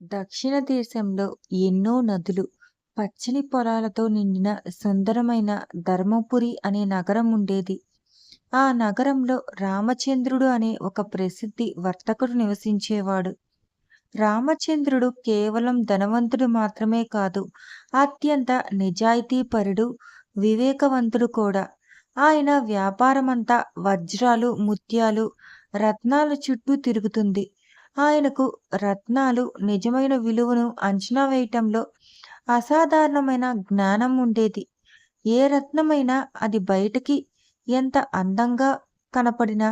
దక్షిణ దేశంలో ఎన్నో నదులు, పచ్చని పొలాలతో నిండిన సుందరమైన ధర్మపురి అనే నగరం ఉండేది. ఆ నగరంలో రామచంద్రుడు అనే ఒక ప్రసిద్ధి వర్తకుడు నివసించేవాడు. రామచంద్రుడు కేవలం ధనవంతుడు మాత్రమే కాదు, అత్యంత నిజాయితీపరుడు, వివేకవంతుడు కూడా. ఆయన వ్యాపారమంతా వజ్రాలు, ముత్యాలు, రత్నాల చుట్టూ తిరుగుతుంది. ఆయనకు రత్నాలు నిజమైన విలువను అంచనా వేయటంలో అసాధారణమైన జ్ఞానం ఉండేది. ఏ రత్నమైనా అది బయటకి ఎంత అందంగా కనపడినా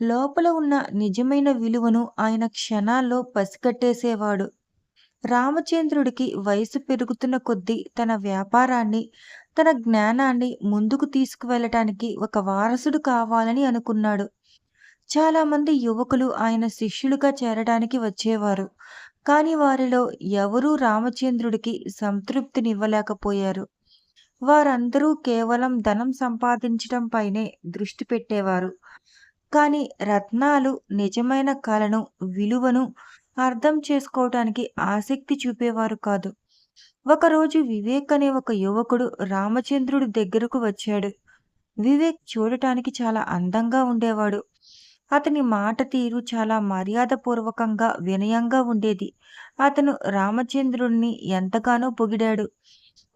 లోపల ఉన్న నిజమైన విలువను ఆయన క్షణాల్లో పసికట్టేసేవాడు. రామచంద్రుడికి వయసు పెరుగుతున్న కొద్దీ తన వ్యాపారాన్ని, తన జ్ఞానాన్ని ముందుకు తీసుకువెళ్ళటానికి ఒక వారసుడు కావాలని అనుకున్నాడు. చాలామంది యువకులు ఆయన శిష్యులుగా చేరడానికి వచ్చేవారు. కానీ వారిలో ఎవరూ రామచంద్రుడికి సంతృప్తినివ్వలేకపోయారు. వారందరూ కేవలం ధనం సంపాదించడం పైనే దృష్టి పెట్టేవారు. కానీ రత్నాలు, నిజమైన కళను, విలువను అర్థం చేసుకోవటానికి ఆసక్తి చూపేవారు కాదు. ఒకరోజు వివేక్ అనే ఒక యువకుడు రామచంద్రుడి దగ్గరకు వచ్చాడు. వివేక్ చూడటానికి చాలా అందంగా ఉండేవాడు. అతని మాట తీరు చాలా మర్యాదపూర్వకంగా, వినయంగా ఉండేది. అతను రామచంద్రుడిని ఎంతగానో పొగిడాడు.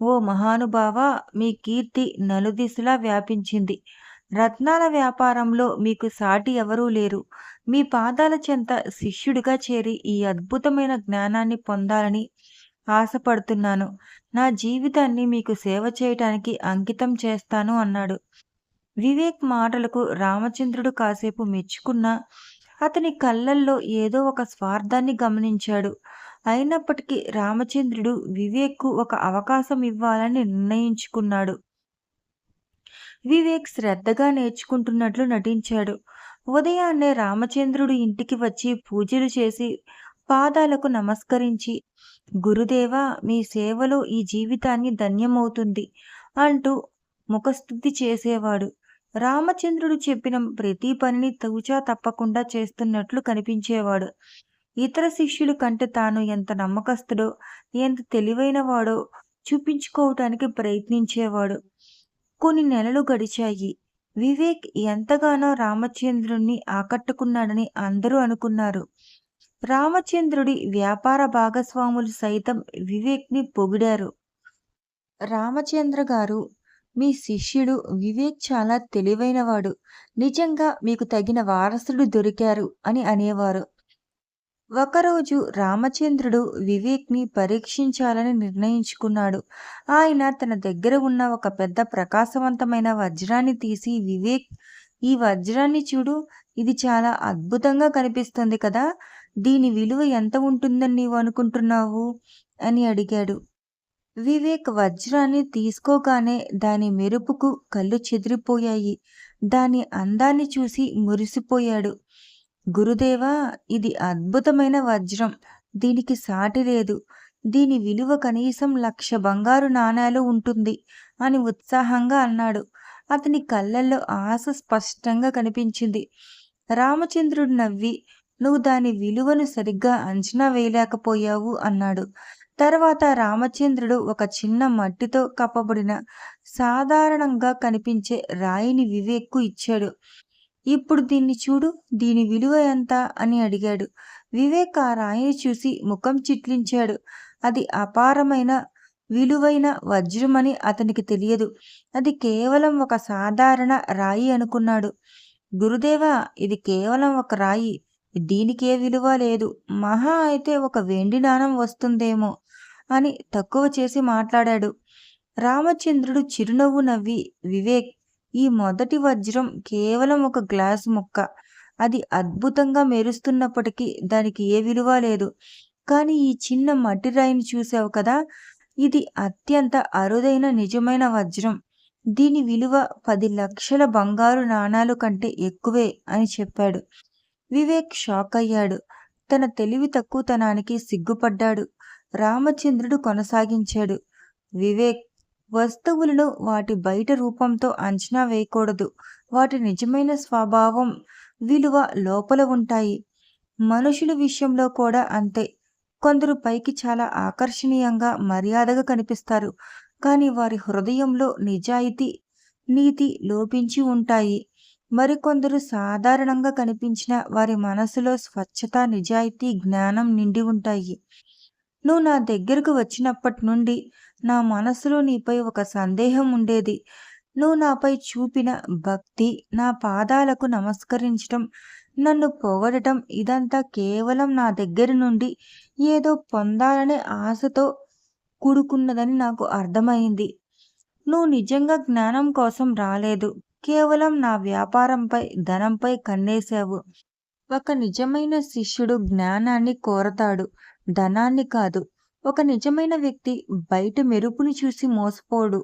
ఓ మహానుభావ మీ కీర్తి నలుదిశలా వ్యాపించింది. రత్నాల వ్యాపారంలో మీకు సాటి ఎవరూ లేరు. మీ పాదాల చెంత శిష్యుడిగా చేరి ఈ అద్భుతమైన జ్ఞానాన్ని పొందాలని ఆశపడుతున్నాను. నా జీవితాన్ని మీకు సేవ చేయటానికి అంకితం చేస్తాను అన్నాడు. వివేక్ మాటలకు రామచంద్రుడు కాసేపు మెచ్చుకున్నా అతని కళ్ళల్లో ఏదో ఒక స్వార్థాన్ని గమనించాడు. అయినప్పటికీ రామచంద్రుడు వివేక్కు ఒక అవకాశం ఇవ్వాలని నిర్ణయించుకున్నాడు. వివేక్ శ్రద్ధగా నేర్చుకుంటున్నట్లు నటించాడు. ఉదయాన్నే రామచంద్రుడు ఇంటికి వచ్చి పూజలు చేసి పాదాలకు నమస్కరించి గురుదేవా మీ సేవలో ఈ జీవితాన్ని ధన్యమవుతుంది అంటూ ముఖస్థుతి చేసేవాడు. రామచంద్రుడు చెప్పిన ప్రతి పనిని తూచా తప్పకుండా చేస్తున్నట్లు కనిపించేవాడు. ఇతర శిష్యుల కంటే తాను ఎంత నమ్మకస్తుడో, ఎంత తెలివైనవాడో చూపించుకోవటానికి ప్రయత్నించేవాడు. కొన్ని నెలలు గడిచాయి. వివేక్ ఎంతగానో రామచంద్రుణ్ణి ఆకట్టుకున్నాడని అందరూ అనుకున్నారు. రామచంద్రుడి వ్యాపార భాగస్వాములు సైతం వివేక్‌ని పొగిడారు. రామచంద్ర గారు మీ శిష్యుడు వివేక్ చాలా తెలివైనవాడు. నిజంగా మీకు తగిన వారసుడు దొరికారు అని అనేవారు. ఒకరోజు రామచంద్రుడు వివేక్‌ని పరీక్షించాలని నిర్ణయించుకున్నాడు. ఆయన తన దగ్గర ఉన్న ఒక పెద్ద ప్రకాశవంతమైన వజ్రాన్ని తీసి వివేక్ ఈ వజ్రాన్ని చూడు. ఇది చాలా అద్భుతంగా కనిపిస్తుంది కదా! దీని విలువ ఎంత ఉంటుందని నీవు అనుకుంటున్నావు? అని అడిగాడు. వివేక్ వజ్రాన్ని తీసుకోగానే దాని మెరుపుకు కళ్ళు చెదిరిపోయాయి. దాని అందాన్ని చూసి మురిసిపోయాడు. గురుదేవా! ఇది అద్భుతమైన వజ్రం. దీనికి సాటి లేదు. దీని విలువ కనీసం లక్ష బంగారు నాణేలు ఉంటుంది అని ఉత్సాహంగా అన్నాడు. అతని కళ్ళల్లో ఆశ స్పష్టంగా కనిపించింది. రామచంద్రుడు నవ్వి నువ్వు దాని విలువను సరిగ్గా అంచనా వేయలేకపోయావు అన్నాడు. తర్వాత రామచంద్రుడు ఒక చిన్న మట్టితో కప్పబడిన సాధారణంగా కనిపించే రాయిని వివేక్‌కు ఇచ్చాడు. ఇప్పుడు దీన్ని చూడు. దీని విలువ ఎంత? అని అడిగాడు. వివేక్ ఆ రాయిని చూసి ముఖం చిట్లించాడు. అది అపారమైన, విలువైన వజ్రమని అతనికి తెలియదు. అది కేవలం ఒక సాధారణ రాయి అనుకున్నాడు. గురుదేవా! ఇది కేవలం ఒక రాయి. దీనికే విలువ లేదు. మహా అయితే ఒక వెండి నాణం వస్తుందేమో అని తక్కువ చేసి మాట్లాడాడు. రామచంద్రుడు చిరునవ్వు నవ్వి వివేక్! ఈ మొదటి వజ్రం కేవలం ఒక గ్లాసు ముక్క. అది అద్భుతంగా మెరుస్తున్నప్పటికీ దానికి ఏ విలువ లేదు. కానీ ఈ చిన్న మట్టి రాయిని చూసావు కదా! ఇది అత్యంత అరుదైన నిజమైన వజ్రం. దీని విలువ పది లక్షల బంగారు నాణాలు కంటే ఎక్కువే అని చెప్పాడు. వివేక్ షాక్ అయ్యాడు తన తెలివి తక్కువతనానికి సిగ్గుపడ్డాడు. రామచంద్రుడు కొనసాగించాడు. వివేక్! వస్తువులను వాటి బయట రూపంతో అంచనా వేయకూడదు. వాటి నిజమైన స్వభావం, విలువ లోపల ఉంటాయి. మనుషుల విషయంలో కూడా అంతే. కొందరు పైకి చాలా ఆకర్షణీయంగా మర్యాదగా కనిపిస్తారు కానీ వారి హృదయంలో నిజాయితీ నీతి లోపించి ఉంటాయి మరికొందరు సాధారణంగా కనిపించిన వారి మనసులో స్వచ్ఛత నిజాయితీ జ్ఞానం నిండి ఉంటాయి. నువ్వు నా దగ్గరకు వచ్చినప్పటి నుండి నా మనసులో నీపై ఒక సందేహం ఉండేది. నువ్వు నాపై చూపిన భక్తి నా పాదాలకు నమస్కరించటం నన్ను పొగడటం ఇదంతా కేవలం నా దగ్గర నుండి ఏదో పొందాలనే ఆశతో కూడుకున్నదని నాకు అర్థమైంది. నువ్వు నిజంగా జ్ఞానం కోసం రాలేదు. కేవలం నా వ్యాపారంపై ధనంపై కన్నేశావు. ఒక నిజమైన శిష్యుడు జ్ఞానాన్ని కోరతాడు. ధనాన్ని కాదు ఒక నిజమైన వ్యక్తి బయట మెరుపుని చూసి మోసపోడు.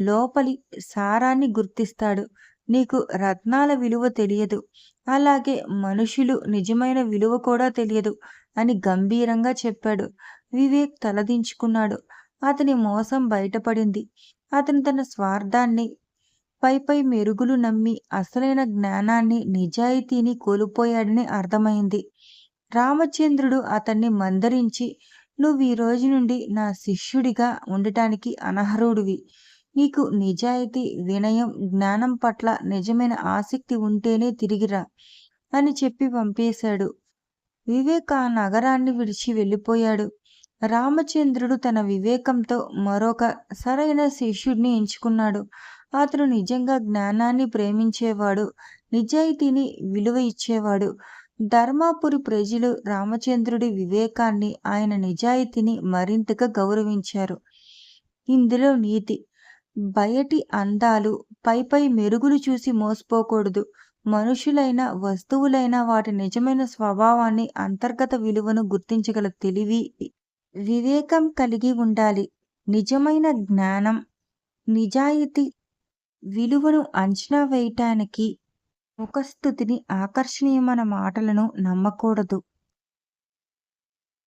లోపలి సారాన్ని గుర్తిస్తాడు. నీకు రత్నాల విలువ తెలియదు. అలాగే మనుషులు నిజమైన విలువ కూడా తెలియదు అని గంభీరంగా చెప్పాడు. వివేక్ తలదించుకున్నాడు. అతని మోసం బయటపడింది. అతను తన స్వార్థాన్ని పై పై మెరుగులు నమ్మి అసలైన జ్ఞానాన్ని నిజాయితీని కోల్పోయాడని అర్థమైంది. రామచంద్రుడు అతన్ని మందరించి నువ్వు ఈ రోజు నుండి నా శిష్యుడిగా ఉండటానికి అనర్హుడివి. నీకు నిజాయితీ వినయం జ్ఞానం పట్ల నిజమైన ఆసక్తి ఉంటేనే తిరిగిరా అని చెప్పి పంపేశాడు. వివేక్ ఆ నగరాన్ని విడిచి వెళ్ళిపోయాడు. రామచంద్రుడు తన వివేకంతో మరొక సరైన శిష్యుడిని ఎంచుకున్నాడు. అతను నిజంగా జ్ఞానాన్ని ప్రేమించేవాడు నిజాయితీని విలువ ఇచ్చేవాడు. ధర్మాపురి ప్రజలు రామచంద్రుడి వివేకాన్ని ఆయన నిజాయితీని మరింతగా గౌరవించారు. ఇందులో నీతి. బయటి అందాలు పై పై మెరుగులు చూసి మోసపోకూడదు. మనుషులైన వస్తువులైన వాటి నిజమైన స్వభావాన్ని అంతర్గత విలువను గుర్తించగల తెలివి వివేకం కలిగి ఉండాలి. నిజమైన జ్ఞానం నిజాయితీ విలువను అంచనా వేయటానికి ముఖస్థుతిని ఆకర్షణీయమైన మాటలను నమ్మకూడదు.